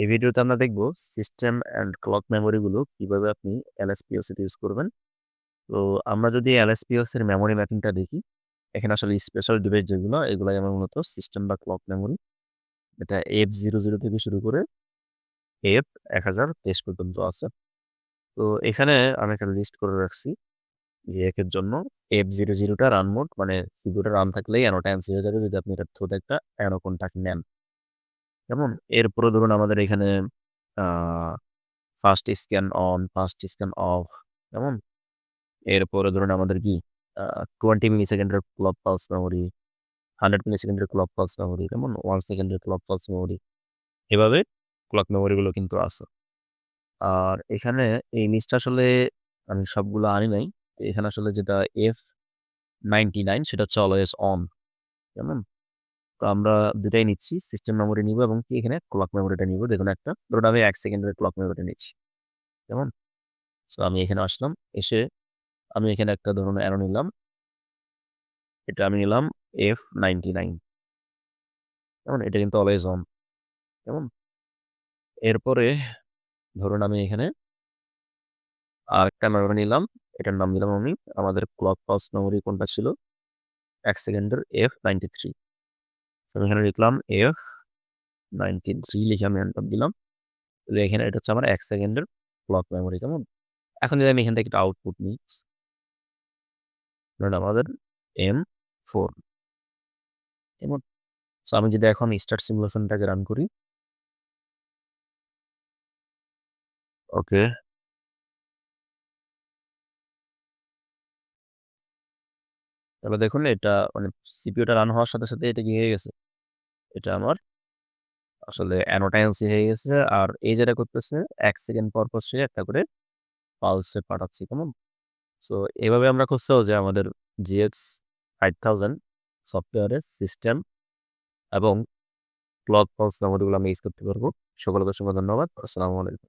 এই ভিডিওতে আমরা দেখব সিস্টেম অ্যান্ড ক্লক মেমোরিগুলো কীভাবে আপনি LSPLC তে ইউজ করবেন। তো আমরা যদি LSPLC এর মেমোরি ম্যাপিংটা দেখি, এখানে আসলে স্পেশাল ডিভাইস যেগুলো এগুলাই আমার মূলত সিস্টেম বা ক্লক মেমোরি। এটা F00 থেকে শুরু করে F1023 পর্যন্ত আছে। তো এখানে আমি একটা লিস্ট করে রাখছি যে একের জন্য F00 টা রান মোড মানে সিপিইউটা রান থাকলেই অ্যানো ক্যান্সেল হয়ে যাবে যদি আপনি এটা থ্রুতে একটা অ্যানো কন্ট্যাক্ট নেন। কেমন? এরপরে ধরুন আমাদের এখানে first scan on, first scan off, কেমন? এরপরে ধরুন আমাদের কি আ 20 মিলিসেকেন্ডের ক্লক পালস মেমোরি, 100 মিলিসেকেন্ডের ক্লক পালস মেমোরি, কেমন? 1 সেকেন্ডের ক্লক পালস মেমোরি। এভাবে ক্লক মেমোরিগুলো কিন্তু আছে। আর এখানে এই লিস্টটা আসলে আমি সবগুলো আনি নাই। এখানে আসলে যেটা F99 সেটা হচ্ছে অলওয়েজ অন, কেমন? তো আমরা ২ টাই নিচ্ছি। সিস্টেম মেমোরি নিব এবং কি এখানে ক্লক মেমোরিটা নিব দেখুন একটা। ধরুন আমি ১ সেকেন্ডের ক্লক মেমোরিটা নিচ্ছি। কেমন? সো আমি এখানে আসলাম। এসে আমি এখানে একটা ধরুন অ্যারো নিলাম। এটা আমি নিলাম F99 কেমন? এটা কিন্তু অলওয়েজ অন, কেমন? এরপরে ধরুন আমি এখানে আরেকটা মেমোরি নিলাম। এটার নাম দিলাম আমি আমাদের ক্লক পালস মেমোরি কোনটা ছিল? ১ সেকেন্ডের F93 সো আমি এখানে লিখলাম F93 লিখে আমি এন্টার দিলাম। এখানে এটা হচ্ছে আমার ১ সেকেন্ডের ক্লক মেমোরি, কেমন? এখন যদি আমি এখান থেকে একটা আউটপুট নিই আমাদের M4 কেমন? সো আমি যদি এখন স্টার্ট সিমুলেশনটাকে রান করি ওকে। তাহলে দেখুন এটা মানে সিপিইউটা রান হওয়ার সাথে, সাথে এটা কি হয়ে গেছে? এটা আমার আসলে অ্যানোটাইলসি হয়ে গেছে। আর এই যেটা করতেছে এক সেকেন্ড পর, পর সে একটা করে পালসে পাঠাচ্ছে, কেমন? সো এভাবে আমরা খুব সহজে আমাদের GX 5000 সফটওয়্যারের সিস্টেম এবং ক্লক পালস মেমোরিগুলো আমরা ইউজ করতে পারব। সকলকে অসংখ্য ধন্যবাদ। আসসালামু আলাইকুম।